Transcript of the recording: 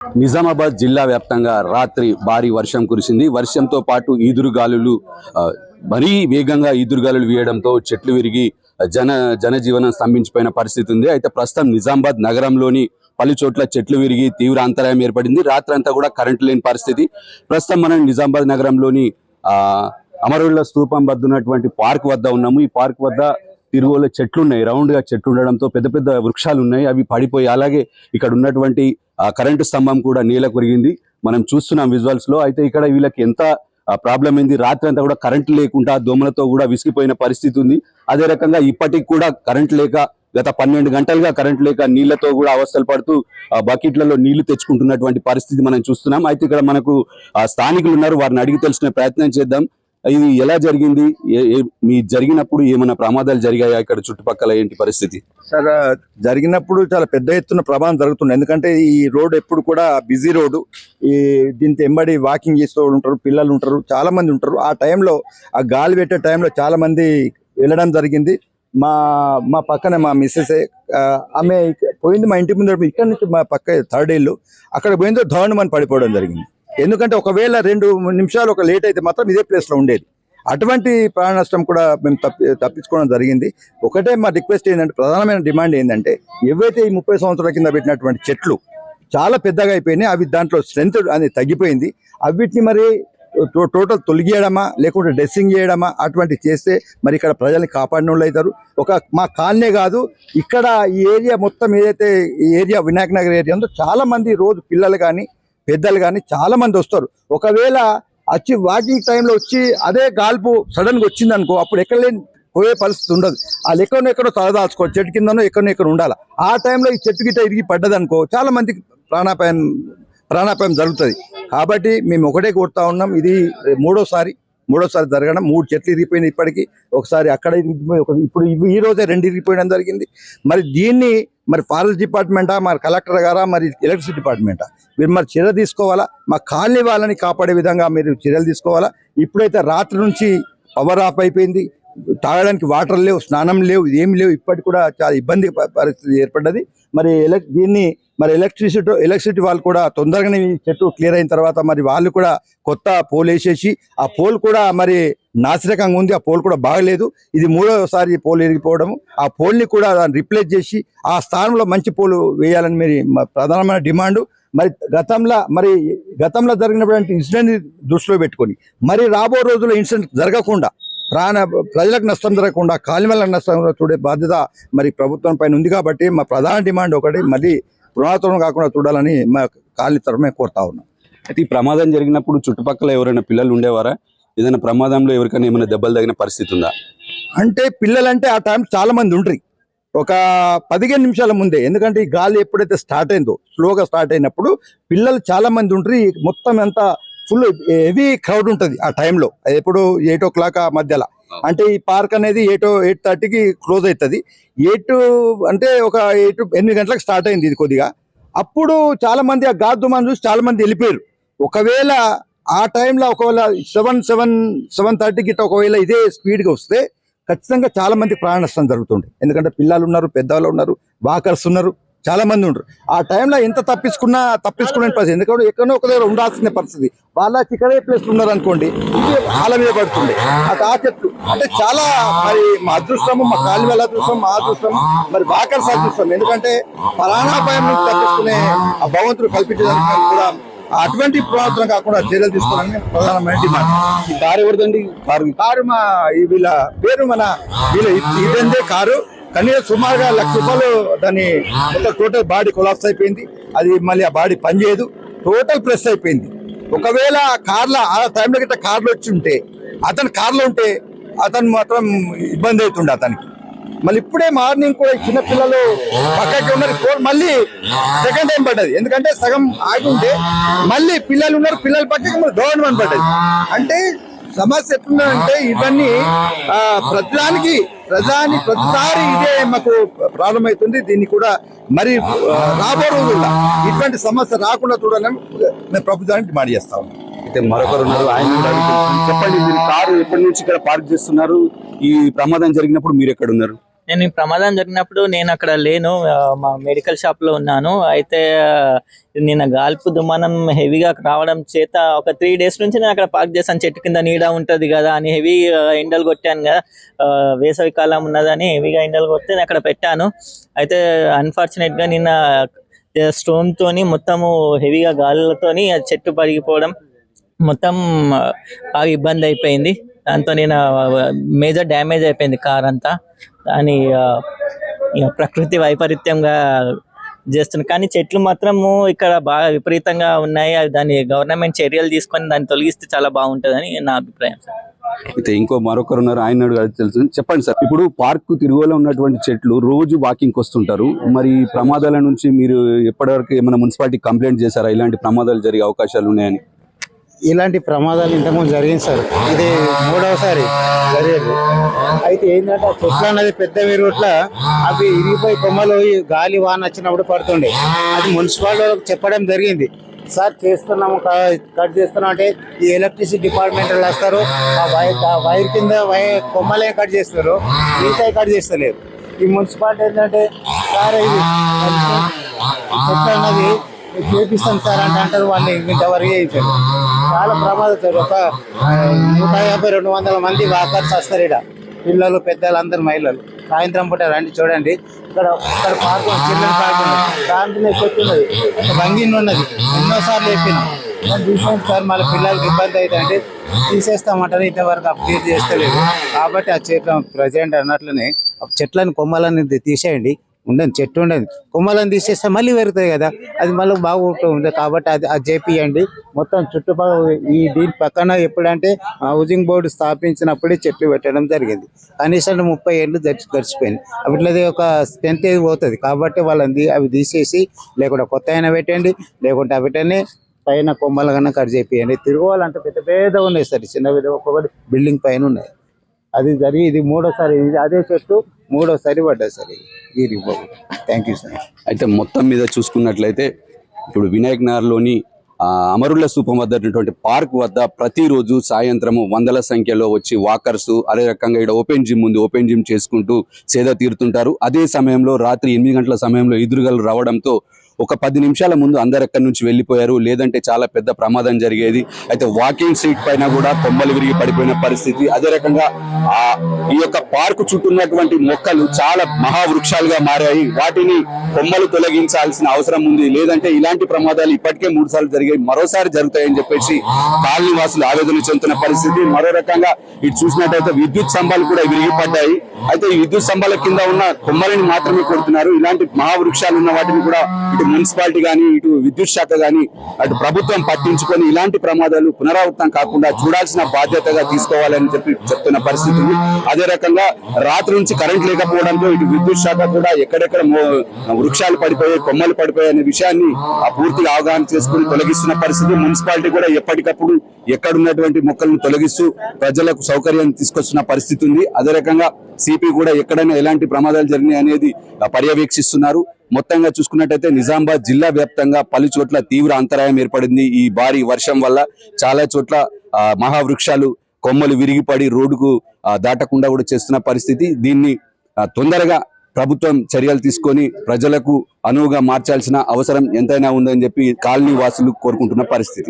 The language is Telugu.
నిజామాబాద్ జిల్లా వ్యాప్తంగా రాత్రి భారీ వర్షం కురిసింది. వర్షంతో పాటు ఈదురుగాలులు మరీ వేగంగా ఈదురుగాలులు వేయడంతో చెట్లు విరిగి జన జనజీవనం స్తంభించిపోయిన పరిస్థితి ఉంది. అయితే ప్రస్తుతం నిజామాబాద్ నగరంలోని పలు చోట్ల చెట్లు విరిగి తీవ్ర అంతరాయం ఏర్పడింది. రాత్రంతా కూడా కరెంటు లేని పరిస్థితి. ప్రస్తుతం మనం నిజామాబాద్ నగరంలోని అమరుళ్ళ స్థూపం స్తూపం వద్ద ఉన్నటువంటి పార్క్ వద్ద ఉన్నాము. ఈ పార్క్ వద్ద తిరుగులో చెట్లు ఉన్నాయి రౌండ్గా చెట్లు ఉండడంతో పెద్ద పెద్ద వృక్షాలు ఉన్నాయి అవి పడిపోయి అలాగే ఇక్కడ ఉన్నటువంటి ఆ కరెంటు స్తంభం కూడా నీల కొరిగింది. మనం చూస్తున్నాం విజువల్స్లో అయితే ఇక్కడ వీళ్ళకి ఎంత ప్రాబ్లం అయింది? రాత్రి అంతా కూడా కరెంట్ లేకుండా దోమలతో కూడా విసిగిపోయిన పరిస్థితి ఉంది. అదే రకంగా ఇప్పటికి కూడా కరెంట్ లేక గత పన్నెండు గంటలుగా కరెంట్ లేక నీళ్ళతో కూడా అవస్థలు పడుతూ బకెట్లలో నీళ్ళు తెచ్చుకుంటున్నటువంటి పరిస్థితి మనం చూస్తున్నాం. అయితే ఇక్కడ మనకు ఆ స్థానికులు ఉన్నారు వారిని అడిగి తెలుసుకునే ప్రయత్నం చేద్దాం. ఇది ఎలా జరిగింది? మీ జరిగినప్పుడు ఏమైనా ప్రమాదాలు జరిగాయా ఇక్కడ చుట్టుపక్కల ఏంటి పరిస్థితి? సార్ జరిగినప్పుడు చాలా పెద్ద ఎత్తున ప్రమాదం జరుగుతుంది ఎందుకంటే ఈ రోడ్ ఎప్పుడు కూడా బిజీ రోడ్డు. ఈ దీంతో ఎంబడి వాకింగ్ చేస్తూ ఉంటారు పిల్లలు ఉంటారు చాలా మంది ఉంటారు. ఆ టైంలో ఆ గాలి పెట్టే టైంలో చాలా మంది వెళ్ళడం జరిగింది. మా మా పక్కన మా మిస్సెస్ ఆమె పోయింది మా ఇంటి ముందు ఇక్కడ నుంచి మా పక్క థర్డ్ ఇల్లు. అక్కడ పోయిందో ధోని మన పడిపోవడం జరిగింది. ఎందుకంటే ఒకవేళ రెండు నిమిషాలు ఒక లేట్ అయితే మాత్రం ఇదే ప్లేస్లో ఉండేది. అటువంటి ప్రాణ నష్టం కూడా మేము తప్పి తప్పించుకోవడం జరిగింది. ఒకటే మా రిక్వెస్ట్ ఏంటంటే ప్రధానమైన డిమాండ్ ఏంటంటే ఏవైతే ఈ ముప్పై సంవత్సరాల కింద పెట్టినటువంటి చెట్లు చాలా పెద్దగా అయిపోయినాయి అవి దాంట్లో స్ట్రెంత్ అనేది తగ్గిపోయింది. అవిటిని మరి టో- టోటల్ తొలగియడమా లేకుంటే డ్రెస్సింగ్ చేయడమా అటువంటి చేస్తే మరి ఇక్కడ ప్రజల్ని కాపాడిన వాళ్ళు అవుతారు. ఒక మా కాలనీ కాదు ఇక్కడ ఈ ఏరియా మొత్తం ఏదైతే ఈ ఏరియా వినాయక నగర్ ఏరియా ఉందో చాలామంది రోజు పిల్లలు కానీ పెద్దలు కానీ చాలా మంది వస్తారు. ఒకవేళ వచ్చి వాకింగ్ టైంలో వచ్చి అదే గాల్పు సడన్గా వచ్చింది అనుకో అప్పుడు ఎక్కడ లేని పోయే పరిస్థితి ఉండదు. వాళ్ళు ఎక్కడో ఎక్కడో తలదాచుకో చెట్టు కిందనో ఎక్కడో ఎక్కడ ఉండాలి. ఆ టైంలో ఈ చెట్టు గిట్ట ఇరిగి పడ్డది అనుకో చాలా మందికి ప్రాణాపాయం ప్రాణాపాయం జరుగుతుంది. కాబట్టి మేము ఒకటే కొడుతూ ఉన్నాం. ఇది మూడోసారి మూడోసారి జరగడం. మూడు చెట్లు ఇరిగిపోయినాయి ఇప్పటికీ. ఒకసారి అక్కడ ఇరిగిపోయి ఇప్పుడు ఈ రోజే రెండు ఇరిగిపోయడం జరిగింది. మరి దీన్ని మరి ఫారెస్ట్ డిపార్ట్మెంటా మరి కలెక్టర్ గారా మరి ఎలక్ట్రిసిటీ డిపార్ట్మెంటా? మీరు మరి చర్య తీసుకోవాలా? మా కాలనీ వాళ్ళని కాపాడే విధంగా మీరు చర్యలు తీసుకోవాలా? ఇప్పుడైతే రాత్రి నుంచి పవర్ ఆఫ్ అయిపోయింది. తాగడానికి వాటర్ లేవు స్నానం లేవు ఏం లేవు. ఇప్పటికి కూడా చాలా ఇబ్బంది పరిస్థితి ఏర్పడ్డది. మరి ఎలక్ దీన్ని మరి ఎలక్ట్రిసిటీ ఎలక్ట్రిసిటీ వాళ్ళు కూడా తొందరగానే చెట్టు క్లియర్ అయిన తర్వాత మరి వాళ్ళు కూడా కొత్త పోల్ వేసేసి ఆ పోల్ కూడా మరి నాసిరకంగా ఉంది. ఆ పోల్ కూడా బాగలేదు. ఇది మూడోసారి పోల్ ఎరిగిపోవడం ఆ పోల్ని కూడా రిప్లేస్ చేసి ఆ స్థానంలో మంచి పోలు వేయాలని మరి ప్రధానమైన డిమాండ్. మరి గతంలో మరి గతంలో జరిగినటువంటి ఇన్సిడెంట్ దృష్టిలో పెట్టుకొని మరి రాబో రోజుల్లో ఇన్సిడెంట్ జరగకుండా ప్రాణ ప్రజలకు నష్టం జరగకుండా కాలిమలకు నష్టం చూడే బాధ్యత మరి ప్రభుత్వం పైన ఉంది కాబట్టి మా ప్రధాన డిమాండ్ ఒకటి మళ్ళీ పునరావృతం కాకుండా చూడాలని మా కాలనీ తరఫున కోరుతా ఉన్నాం. అయితే ఈ ప్రమాదం జరిగినప్పుడు చుట్టుపక్కల ఎవరైనా పిల్లలు ఉండేవారా? ఏదైనా ప్రమాదంలో ఎవరికైనా ఏమైనా దెబ్బలు తగిన పరిస్థితి ఉందా? అంటే పిల్లలంటే ఆ టైం చాలా మంది ఉంటారు ఒక పదిహేను నిమిషాల ముందే ఎందుకంటే ఈ గాలి ఎప్పుడైతే స్టార్ట్ అయిందో స్లోగా స్టార్ట్ అయినప్పుడు పిల్లలు చాలా మంది ఉంటారు ఈ మొత్తం అంతా ఫుల్ హెవీ క్రౌడ్ ఉంటుంది ఆ టైంలో ఎప్పుడు ఎయిట్ ఓ క్లాక్ ఆ మధ్యలో. అంటే ఈ పార్క్ అనేది ఎయిట్ ఎయిట్ థర్టీకి క్లోజ్ అవుతుంది ఎయిట్ అంటే ఒక ఎయిట్ ఎనిమిది గంటలకు స్టార్ట్ అయింది ఇది కొద్దిగా. అప్పుడు చాలా మంది ఆ గాద్దుమాన్ని చూసి చాలా మంది వెళ్ళిపోయారు. ఒకవేళ ఆ టైంలో ఒకవేళ సెవెన్ సెవెన్ సెవెన్ థర్టీ గిట్ట ఒకవేళ ఇదే స్పీడ్గా వస్తే ఖచ్చితంగా చాలా మంది ప్రాణ నష్టం జరుగుతుంది. ఎందుకంటే పిల్లలు ఉన్నారు పెద్దవాళ్ళు ఉన్నారు వాకర్స్ ఉన్నారు. చాలా మంది ఉంటారు ఆ టైంలో ఎంత తప్పించుకున్నా తప్పించుకునే పరిస్థితి. ఎందుకంటే ఎక్కడో ఒక దగ్గర ఉండాల్సిన పరిస్థితి. వాళ్ళకి ఇక్కడే ప్లేస్ ఉన్నారు అనుకోండి ఇది వాళ్ళ మీద పడుతుంది. అటు ఆ చెట్లు అంటే చాలా మరి మా అదృష్టము మా కాలి వాళ్ళ అదృష్టం మా అదృష్టం మరి వాకర్స్ అదృష్టం. ఎందుకంటే ప్రాణాపాయం నుంచి తప్పించుకునే ఆ భగవంతుడు కల్పించడానికి కూడా అటువంటి పురాతనం కాకుండా చర్యలు తీసుకోవాలని ప్రధానమైన డిమాండ్. ఈ కారు ఎవరిదండి? కారు కారు మా వీళ్ళ పేరు మన వీళ్ళ ఇదందే కారు? కనీసం సుమారుగా లక్ష రూపాయలు దాని మొత్తం టోటల్ బాడీ కొలాప్స్ అయిపోయింది. అది మళ్ళీ ఆ బాడీ పనిచేయదు. టోటల్ ప్రెస్ అయిపోయింది. ఒకవేళ ఆ కార్లో ఆ టైంలో గిట్ట కార్లు వచ్చి ఉంటే అతను కార్లో ఉంటే అతను మాత్రం ఇబ్బంది అవుతుండే అతనికి. మళ్ళీ ఇప్పుడే మార్నింగ్ కూడా చిన్నపిల్లలు చిన్న పిల్లలు పక్కకి ఉన్నారు. మళ్ళీ సెకండ్ టైం పడ్డది. ఎందుకంటే సగం ఆగి ఉంటే మళ్ళీ పిల్లలు ఉన్నారు. పిల్లల పక్కకి మళ్ళీ గవర్నమెంట్ పడ్డది. అంటే సమస్య ఎట్లుందంటే ఇవన్నీ ప్రతిదానికి ప్రజాని ప్రతిసారి ఇదే మాకు ప్రాబ్లం అవుతుంది దీన్ని కూడా మరి రాబో రోజుల్లో ఇటువంటి సమస్య రాకుండా చూడాలని మేము ప్రభుత్వానికి డిమాండ్ చేస్తా ఉన్నాం. అయితే మరొకరు ఉన్నారు. ఆయన చెప్పండి మీరు కారు ఎప్పటి నుంచి ఇక్కడ పార్క్ చేస్తున్నారు? ఈ ప్రమాదం జరిగినప్పుడు మీరు ఎక్కడ ఉన్నారు? నేను ఈ ప్రమాదం జరిగినప్పుడు నేను అక్కడ లేను మా మెడికల్ షాప్లో ఉన్నాను. అయితే నిన్న గాల్పు దుమానం హెవీగా రావడం చేత ఒక త్రీ డేస్ నుంచి నేను అక్కడ పార్క్ చేశాను. చెట్టు కింద నీడ ఉంటది కదా అని హెవీ ఎండలు కొట్టాను కదా. వేసవి కాలం ఉన్నదని హెవీగా ఎండలు కొడితే నేను అక్కడ పెట్టాను. అయితే అన్ఫార్చునేట్గా నిన్న స్టోమ్ తోని మొత్తము హెవీగా గాలులతోని చెట్టు పడిగిపోవడం మొత్తం బాగా ఇబ్బంది అయిపోయింది. దాంతో నేను మేజర్ డ్యామేజ్ అయిపోయింది కార్ అంతా. దాని ఇక ప్రకృతి వైపరీత్యంగా చేస్తుంది. కానీ చెట్లు మాత్రము ఇక్కడ బాగా విపరీతంగా ఉన్నాయి. దాని గవర్నమెంట్ చర్యలు తీసుకొని దాన్ని తొలగిస్తే చాలా బాగుంటుందని నా అభిప్రాయం సార్. అయితే ఇంకో మరొకరు ఉన్నారు. ఆయన తెలుసు. చెప్పండి సార్. ఇప్పుడు పార్క్ తిరుగులో ఉన్నటువంటి చెట్లు రోజు వాకింగ్ వస్తుంటారు. మరి ప్రమాదాల నుంచి మీరు ఎప్పటివరకు ఏమైనా మున్సిపాలిటీ కంప్లైంట్ చేశారా? ఇలాంటి ప్రమాదాలు జరిగే అవకాశాలు ఉన్నాయని. ఇలాంటి ప్రమాదాలు ఇంతకుముందు జరిగింది సార్ ఇది మూడవసారి జరిగేది అయితే ఏంటంటే ఆ చెట్లు అన్నది పెద్ద విరుగుట్ల అవి ఇరిగిపోయి కొమ్మలు గాలి వాన వచ్చినప్పుడు పడుతుండే అది మున్సిపాలిటీ వాళ్ళకి చెప్పడం జరిగింది సార్ చేస్తున్నాము కట్ చేస్తున్నాం అంటే ఈ ఎలక్ట్రిసిటీ డిపార్ట్మెంట్ వాళ్ళు వస్తారు ఆ వైర్ ఆ వైర్ కింద వైర్ కొమ్మలే కట్ చేస్తారు మిగతా కట్ చేస్తలేరు ఈ మున్సిపాలిటీ ఏంటంటే సార్ ఇది చెట్లు అన్నది చేపిస్తాం సార్ అంటే అంటారు వాళ్ళు ఇంతవరకు చేయించారు. చాలా ప్రమాదం ఒక నూట యాభై రెండు వందల మంది వాకర్స్ వస్తారు ఇక్కడ. పిల్లలు పెద్దలు అందరు మహిళలు. సాయంత్రం పూట రండి చూడండి. ఇక్కడ ఇక్కడ పార్క్ చిల్డ్రన్ పార్క్ ఉంది దాంట్లో చెట్టున్నది బంగిన్ ఉన్నది. ఎన్నోసార్లు చెప్పినాం. తీసేయండి సార్ మళ్ళీ పిల్లలకి ఇబ్బంది అయితే అంటే తీసేస్తామంటారు. ఇంతవరకు అప్డేట్ చేస్తలేదు. కాబట్టి ఆ చెట్ల ప్రజెంట్ అన్నట్లనే ఆ చెట్లను కొమ్మలని తీసేయండి. ఉండదు చెట్టు ఉండదు. కొమ్మలను తీసేస్తే మళ్ళీ పెరుగుతాయి కదా. అది మళ్ళీ బాగుంటుంది కాబట్టి అది అది చేపియండి మొత్తం చుట్టుపక్కల ఈ దీని పక్కన ఎప్పుడంటే హౌసింగ్ బోర్డు స్థాపించినప్పుడే చెట్లు పెట్టడం జరిగింది. కనీసం ముప్పై ఏళ్ళు గడిచి గడిచిపోయింది. అట్లది ఒక స్ట్రెంత్ ఏది పోతుంది. కాబట్టి వాళ్ళని అవి తీసేసి లేకుంటే కొత్త అయినా పెట్టండి. లేకుంటే అవిటనే పైన కొమ్మలు కన్నా కట్ చేపియండి. తిరగాలంటే పెద్ద పెద్ద ఉన్నాయి సార్. చిన్న పెద్ద ఒక్కొక్కటి బిల్డింగ్ పైన ఉన్నాయి. అది జరిగి ఇది మూడోసారి అదే చెట్టు మూడోసారి పడ్డది సార్ ఇది థ్యాంక్ యూ సార్ అయితే మొత్తం మీద చూసుకున్నట్లయితే ఇప్పుడు వినాయక్ నగర్లోని ఆ, అమరుల స్థూపం వద్ద ఉన్నటువంటి పార్క్ వద్ద ప్రతిరోజు సాయంత్రము వందల సంఖ్యలో వచ్చి వాకర్స్ అదే రకంగా ఇక్కడ ఓపెన్ జిమ్ ఉంది. ఓపెన్ జిమ్ చేసుకుంటూ సేద తీరుతుంటారు. అదే సమయంలో రాత్రి ఎనిమిది గంటల సమయంలో ఎదురుగలు రావడంతో ఒక పది నిమిషాల ముందు అందరు ఎక్కడి నుంచి వెళ్ళిపోయారు? లేదంటే చాలా పెద్ద ప్రమాదం జరిగేది. అయితే వాకింగ్ సీట్ పైన కూడా కొమ్మలు విరిగి పడిపోయిన పరిస్థితి. అదే రకంగా ఆ ఈ యొక్క పార్కు చుట్టూ ఉన్నటువంటి మొక్కలు చాలా మహావృక్షాలుగా మారాయి. వాటిని కొమ్మలు తొలగించాల్సిన అవసరం ఉంది. లేదంటే ఇలాంటి ప్రమాదాలు ఇప్పటికే మూడు సార్లు జరిగాయి. మరోసారి జరుగుతాయని చెప్పేసి కాలనీ వాసులు ఆవేదన చెందుతున్న పరిస్థితి. మరో రకంగా ఇటు చూసినట్టయితే విద్యుత్ స్తంభాలు కూడా విరిగిపడ్డాయి. అయితే ఈ విద్యుత్ స్తంభాల కింద ఉన్న కొమ్మలని మాత్రమే కొడుతున్నారు. ఇలాంటి మహావృక్షాలు ఉన్న వాటిని కూడా ఇటు మున్సిపాలిటీ కానీ ఇటు విద్యుత్ శాఖ కానీ అటు ప్రభుత్వం పట్టించుకొని ఇలాంటి ప్రమాదాలు పునరావృతం కాకుండా చూడాల్సిన బాధ్యతగా తీసుకోవాలని చెప్పి చెప్తున్న పరిస్థితి అదే రకంగా రాత్రి నుంచి కరెంట్ లేకపోవడంతో ఇటు విద్యుత్ శాఖ కూడా ఎక్కడెక్కడ వృక్షాలు పడిపోయాయి కొమ్మలు పడిపోయాయి అనే విషయాన్ని ఆ పూర్తిగా అవగాహన చేసుకుని తొలగిస్తున్న పరిస్థితి మున్సిపాలిటీ కూడా ఎప్పటికప్పుడు ఎక్కడున్నటువంటి మొక్కలను తొలగిస్తూ ప్రజలకు సౌకర్యాన్ని తీసుకొస్తున్న పరిస్థితి ఉంది. అదే రకంగా సిపి కూడా ఎక్కడైనా ఎలాంటి ప్రమాదాలు జరిగినాయి అనేది పర్యవేక్షిస్తున్నారు. మొత్తంగా చూసుకున్నట్టయితే నిజామాబాద్ జిల్లా వ్యాప్తంగా పలు చోట్ల తీవ్ర అంతరాయం ఏర్పడింది. ఈ భారీ వర్షం వల్ల చాలా చోట్ల మహావృక్షాలు కొమ్మలు విరిగిపడి రోడ్డుకు దాటకుండా కూడా చేస్తున్న పరిస్థితి. దీన్ని తొందరగా ప్రభుత్వం చర్యలు తీసుకొని ప్రజలకు అనువుగా మార్చాల్సిన అవసరం ఎంతైనా ఉందని చెప్పి కాలనీ వాసులు కోరుకుంటున్న పరిస్థితి.